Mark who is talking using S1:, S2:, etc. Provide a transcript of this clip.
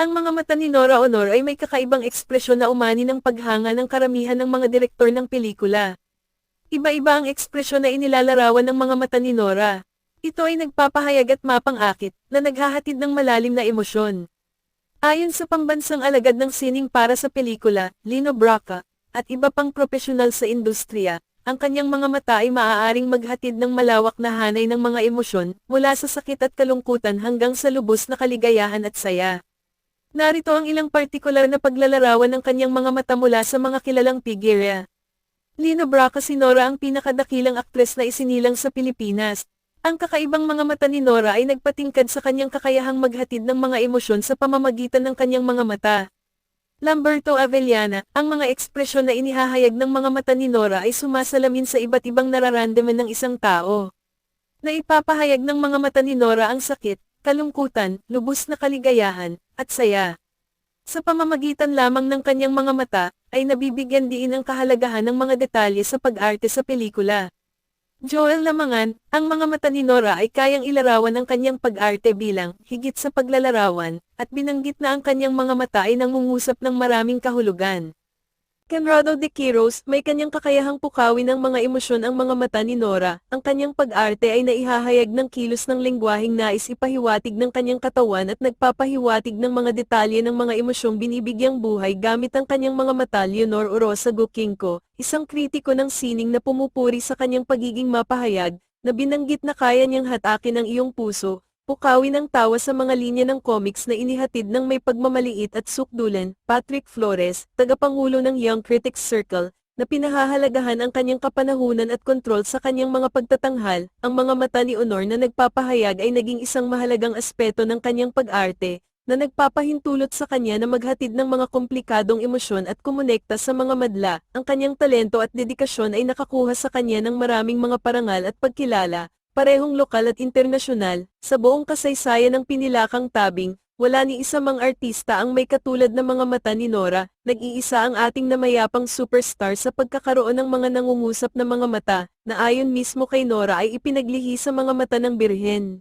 S1: Ang mga mata ni Nora Honor ay may kakaibang ekspresyon na umani ng paghanga ng karamihan ng mga direktor ng pelikula. Iba-iba ang ekspresyon na inilalarawan ng mga mata ni Nora. Ito ay nagpapahayag at mapang-akit, na naghahatid ng malalim na emosyon. Ayon sa pambansang alagad ng sining para sa pelikula, Lino Braca, at iba pang profesional sa industriya, ang kanyang mga mata ay maaaring maghatid ng malawak na hanay ng mga emosyon, mula sa sakit at kalungkutan hanggang sa lubos na kaligayahan at saya. Narito ang ilang partikular na paglalarawan ng kanyang mga mata mula sa mga kilalang figure. Lino Braca si Nora ang pinakadakilang aktres na isinilang sa Pilipinas. Ang kakaibang mga mata ni Nora ay nagpatingkad sa kanyang kakayahang maghatid ng mga emosyon sa pamamagitan ng kanyang mga mata. Lamberto Avellana, ang mga ekspresyon na inihahayag ng mga mata ni Nora ay sumasalamin sa iba't ibang nararamdaman ng isang tao. Naipapahayag ng mga mata ni Nora ang sakit, kalungkutan, lubos na kaligayahan, at saya. Sa pamamagitan lamang ng kanyang mga mata, ay nabibigyan din ang kahalagahan ng mga detalye sa pag-arte sa pelikula. Joel Lamangan, ang mga mata ni Nora ay kayang ilarawan ang kanyang pag-arte bilang higit sa paglalarawan, at binanggit na ang kanyang mga mata ay nangungusap ng maraming kahulugan. Conrado de Quiros, may kanyang kakayahang pukawin ng mga emosyon ang mga mata ni Nora. Ang kanyang pag-arte ay naihahayag ng kilos ng lengguaheng nais ipahiwatig ng kanyang katawan at nagpapahiwatig ng mga detalye ng mga emosyong binibigyang buhay gamit ang kanyang mga mata Leonor Orosa Gukinko, isang kritiko ng sining na pumupuri sa kanyang pagiging mapahayag, na binanggit na kaya niyang hatakin ang iyong puso, Pukawin ng tawa sa mga linya ng comics na inihatid ng may pagmamaliit at sukdulan, Patrick Flores, tagapangulo ng Young Critics Circle, na pinahahalagahan ang kanyang kapanahunan at kontrol sa kanyang mga pagtatanghal, ang mga mata ni Honor na nagpapahayag ay naging isang mahalagang aspeto ng kanyang pag-arte, na nagpapahintulot sa kanya na maghatid ng mga komplikadong emosyon at kumonekta sa mga madla, ang kanyang talento at dedikasyon ay nakakuha sa kanya ng maraming mga parangal at pagkilala, parehong lokal at internasyonal, sa buong kasaysayan ng pinilakang tabing, wala ni isa mang artista ang may katulad na mga mata ni Nora, nag-iisa ang ating namayapang superstar sa pagkakaroon ng mga nangungusap na mga mata, na ayon mismo kay Nora ay ipinaglihi sa mga mata ng birhen.